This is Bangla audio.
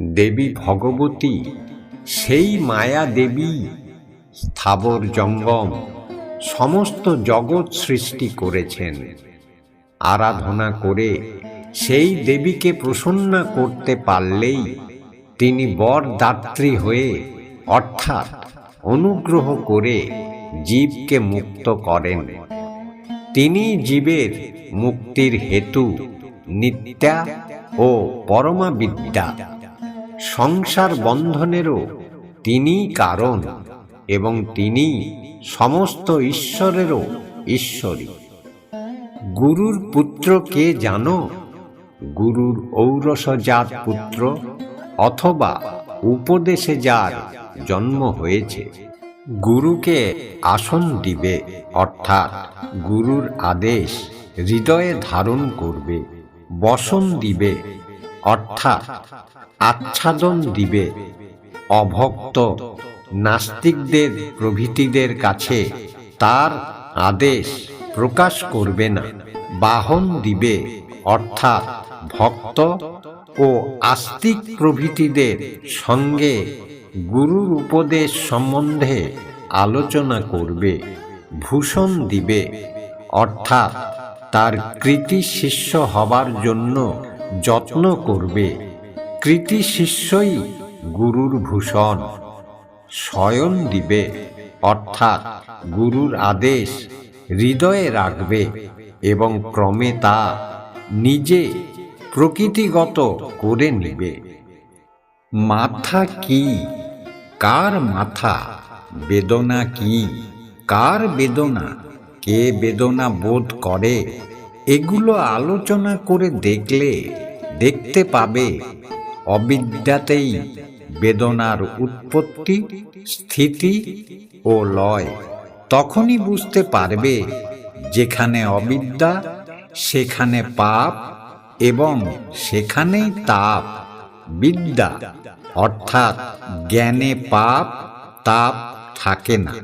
দেবী ভগবতী, সেই মায়া দেবী, স্থাবর জঙ্গম, সমস্ত জগৎ সৃষ্টি করেছেন। আরাধনা করে সেই দেবীকে প্রসন্ন করতে পারলেই তিনি বরদাত্রী হয়ে অর্থাৎ অনুগ্রহ করে জীবকে মুক্ত করেন। তিনি জীবের মুক্তির হেতু নিত্যা ও পরমা বিদ্যা সংসার বন্ধনেরও তিনি কারণ এবং তিনি সমস্ত ঈশ্বরেরও ঈশ্বরী। গুরুর পুত্র কে জানো? গুরুর ঔরসজাত পুত্র অথবা উপদেশে যার জন্ম হয়েছে। গুরুকে আসন দিবে, অর্থাৎ গুরুর আদেশ হৃদয়ে ধারণ করবে, বসন দিবে অর্থাৎ আচ্ছাদন দিবে অভক্ত নাস্তিকদের প্রভৃতিদের কাছে তার আদেশ প্রকাশ করবে না, বাহন দিবে, অর্থাৎ ভক্ত ও আস্তিক প্রভৃতিদের সঙ্গে গুরুর উপদেশ সম্বন্ধে আলোচনা করবে, ভূষণ দিবে, অর্থাৎ তার কৃতি শিষ্য হবার জন্য যত্ন করবে। কৃতি শিষ্যই গুরুর ভূষণ। শয়ন দিবে, অর্থাৎ গুরুর আদেশ হৃদয়ে রাখবে এবং ক্রমে তা নিজে প্রকৃতিগত করে নিবে। মাথা কি? কার মাথা? বেদনা কি? কার বেদনা? কে বেদনা বোধ করে? এগুলো আলোচনা করে দেখলে দেখতে পাবে অবিদ্যাতেই বেদনার উৎপত্তি, স্থিতি ও লয়। তখনই বুঝতে পারবে যেখানে অবিদ্যা, সেখানে পাপ এবং সেখানেই তাপ। বিদ্যা অর্থাৎ জ্ঞানে পাপ, তাপ থাকে না।